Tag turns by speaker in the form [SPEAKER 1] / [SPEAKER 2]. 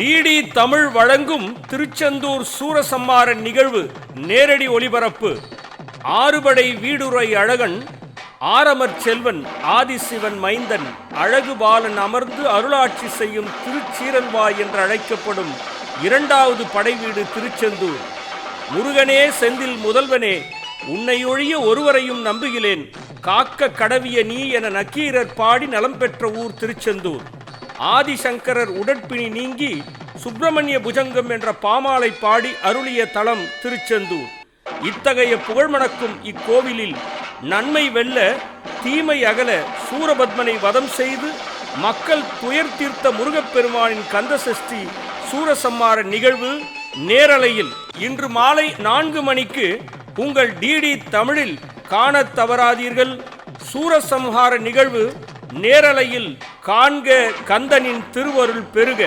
[SPEAKER 1] DD Tamil வழங்கும் திருச்செந்தூர் சூரசம்மார நிகழ்வு நேரடி ஒளிபரப்பு. ஆறுபடை வீடுரை அழகன் ஆரமர் செல்வன் ஆதிசிவன் மைந்தன் அழகு பாலன் அமர்ந்து அருளாட்சி செய்யும் திருச்சீரல்வாய் என்று அழைக்கப்படும் இரண்டாவது படைவீடு திருச்செந்தூர். முருகனே செந்தில் முதல்வனே உன்னை ஒழிய ஒருவரையும் நம்புகிறேன். காக்க கடவிய நீ என நக்கீரர் பாடி நலம் பெற்ற ஊர் திருச்செந்தூர். ஆதிசங்கரர் உடற்பிணி நீங்கி சுப்பிரமணிய புஜங்கம் என்ற பாமாலை பாடி அருளிய தலம் திருச்செந்தூர். இத்தகைய புகழ்மணக்கும் இக்கோவிலில் நன்மை வெல்ல தீமை அகல சூரபத்மனை வதம் செய்து மக்கள் துயர் தீர்த்த முருகப்பெருமானின் கந்தசஷ்டி சூரசம்மார நிகழ்வு நேரலையில் இன்று மாலை நான்கு மணிக்கு உங்கள் டிடி தமிழில் காணத் தவறாதீர்கள். சூரசம்ஹார நிகழ்வு நேரலையில் காண்க கந்தனின் திருவருள் பெருக.